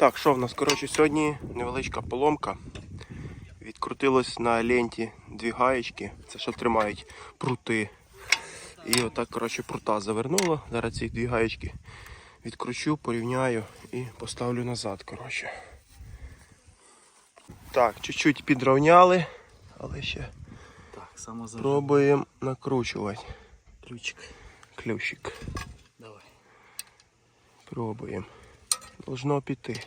Так, що в нас? Коротше, сьогодні невеличка поломка. Відкрутилось на ленті дві гаєчки. Це що тримають прути. І отак, коротше, прута завернуло. Зараз ці дві гаєчки відкручу, порівняю і поставлю назад. коротше. Так, чуть-чуть підровняли, але ще Так, пробуємо накручувати. Ключик. Ключик. Давай. Пробуємо. Должно піти.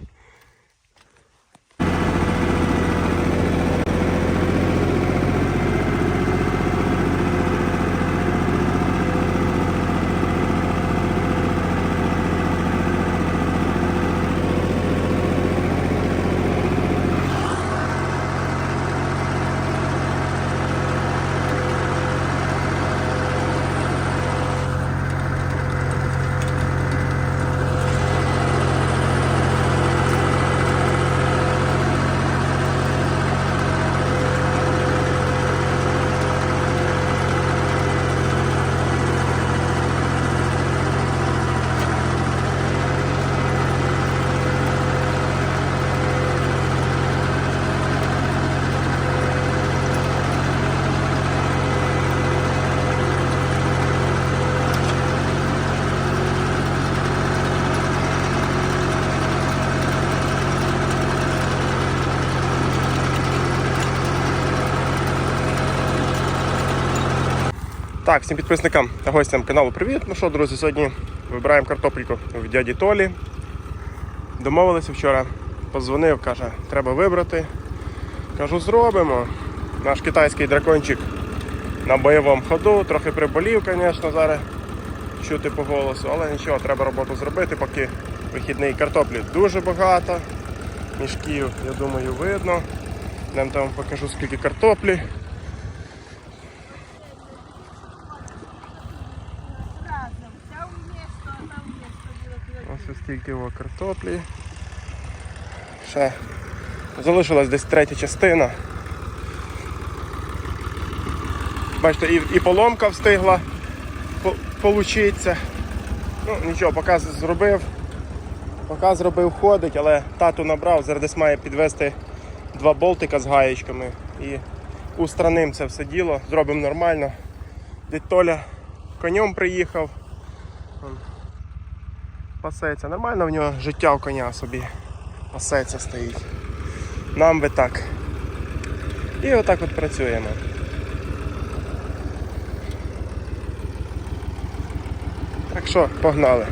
Так, всім підписникам та гостям каналу привіт. Ну що, друзі, сьогодні вибираємо картопельку в дяді Толі. Домовилися вчора, позвонив, каже, треба вибрати. Кажу, зробимо. Наш китайський дракончик на бойовому ходу, трохи приболів, звісно, зараз чути по голосу, але нічого, треба роботу зробити, поки вихідний картоплі дуже багато. Мішків, я думаю, видно. Нам там покажу скільки картоплі. Разом. Та у місто, а там місто було Ось стільки його картоплі. Ще залишилась десь третя частина. Бачите, і, і поломка встигла по- получитися. Ну, нічого, поки зробив. Поки зробив ходить, але тату набрав, зараз десь має підвести два болтика з гаєчками і устраним це все діло, зробимо нормально. Дядь Толя конем приїхав пасеться. Нормально в нього життя у коня собі пасеться стоїть. Нам би так. І отак от працюємо. Так що, погнали.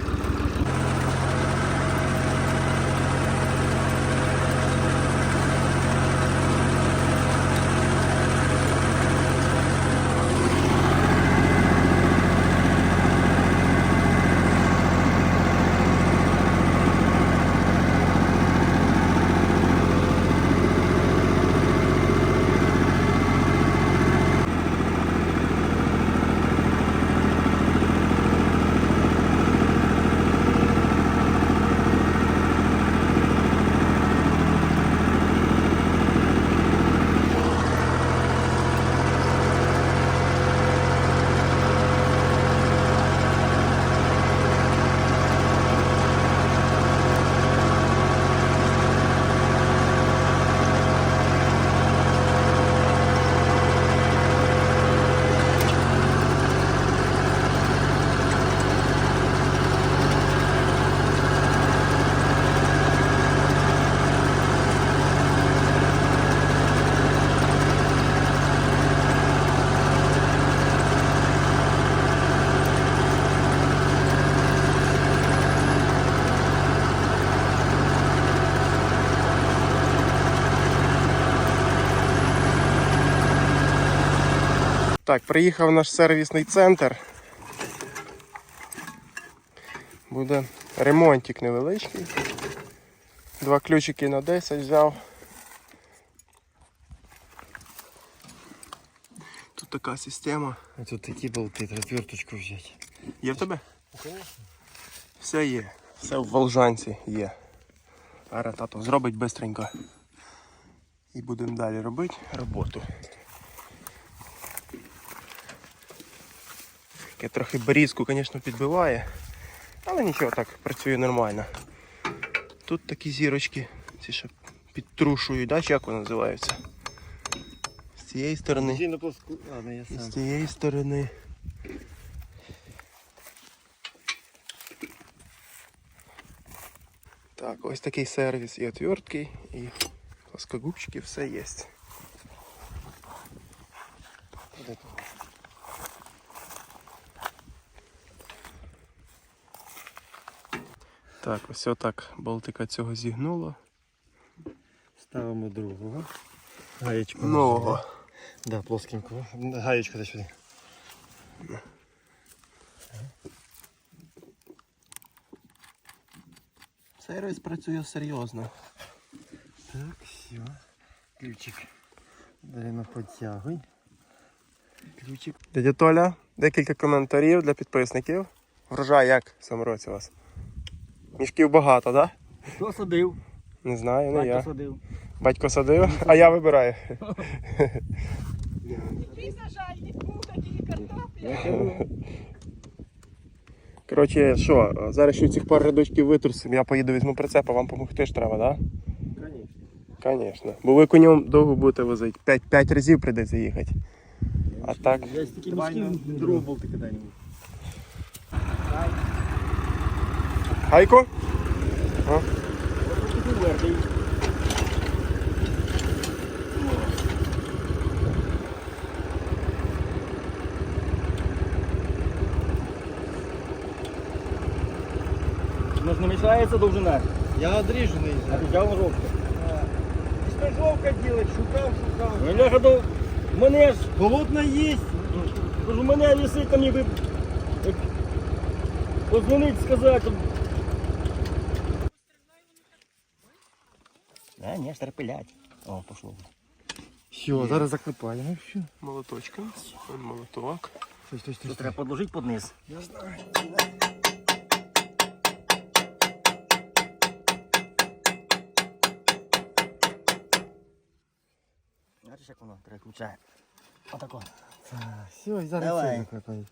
Так, приїхав наш сервісний центр. Буде ремонтик невеличкий. Два ключики на 10 взяв. Тут така система. А тут такі болти, треба взяти. Є в тебе? Все є. Все в Волжанці є. Зараз тато зробить бистренько. І будемо далі робити роботу. Таке трохи борізку, звісно, підбиває. Але нічого так, працює нормально. тут такі зірочки. Ці ще підтрушують, да? чи як вони називаються? З цієї сторони. І з цієї сторони. Так, ось такий сервіс і отвертки, і плоскогубчики, все є. Так, ось отак болтика цього зігнуло. Ставимо другого. Гаєчку. Нового. Да, плоскенького. Гаєчку дай сюди. Сервіс працює серйозно. Так, все. Ключик. Дарина, подтягуй. Ключик. Дядя Толя, декілька коментарів для підписників. Врожай як в цьому році у вас? Мішків багато, так? Да? Хто садив? Не знаю, не я. Батько садив. Батько садив, а я вибираю. Такі. Я Коротше, що, зараз ще цих пар рядочків витрусимо, я поїду візьму прицепа, вам допомогти ж треба, так? Да? Звісно. Бо ви конем довго будете возити. П'ять, п'ять разів прийдеться їхати. А так. я стільки мішків дров був ти коли-небудь. Гайко? Такі верхи. Ну ж не мішається довжина. Я отрежу на А ти взяв жовтку. Что жовка делать? Шукав, шукав. Ну я гадав, мене ж, Холодно есть. кажу, мене висить там ніби. як Позвонить, сказати. щоб- А, ні, терпелять. О, пошло. Все, зараз заклепаємо. Все. Молоточком. Вон Молоток. Стой, стой, стой. Тут треба подложити під низ. Бачиш, як воно переключає. Отако. Все, зараз Давай. все заклепаємо.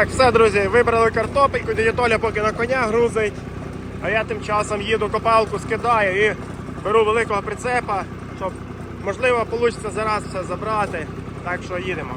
Так, все, друзі, вибрали картопельку, Толя поки на коня грузить. А я тим часом їду копалку, скидаю і беру великого прицепа, щоб можливо вийде зараз все забрати. Так що їдемо.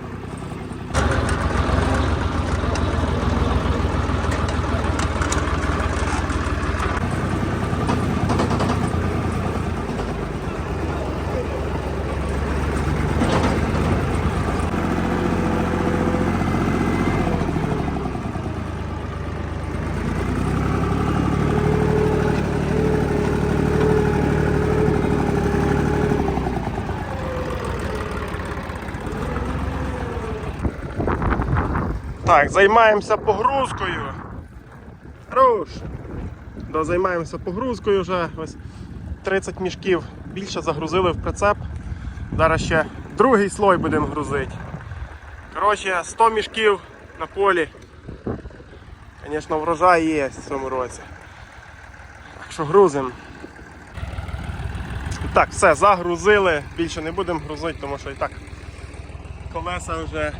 Так, займаємося погрузкою. Руш. Да, займаємося погрузкою вже. Ось 30 мішків більше загрузили в прицеп. Зараз ще другий слой будемо грузити. Коротше, 100 мішків на полі. Звісно, врожай є в цьому році. Так що грузимо. Так, все, загрузили. Більше не будемо грузити, тому що і так колеса вже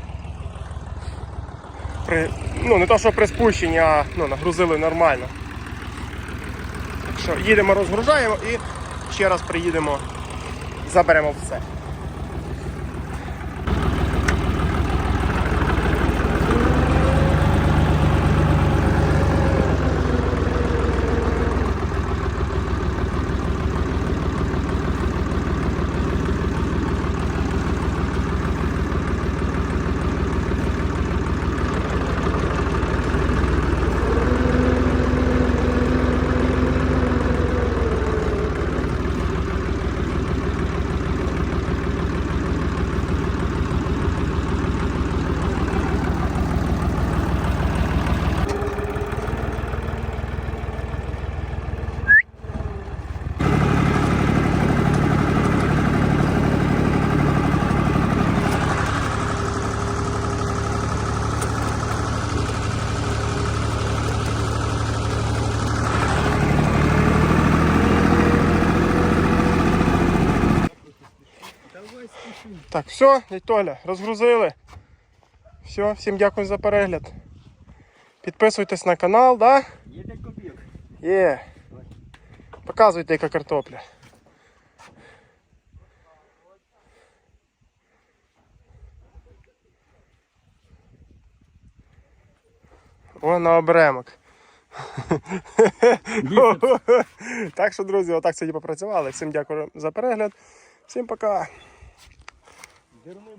при, ну не то, що при спущенні, а ну, нагрузили нормально. Так що їдемо, розгружаємо і ще раз приїдемо, заберемо все. Так, все, Толя, розгрузили. Все, всім дякую за перегляд. Підписуйтесь на канал, да? Є 5 копійок. Є. Показуйте, яка картопля. О, на обремок. так що, друзі, отак сьогодні попрацювали. Всім дякую за перегляд. Всім пока. Дерми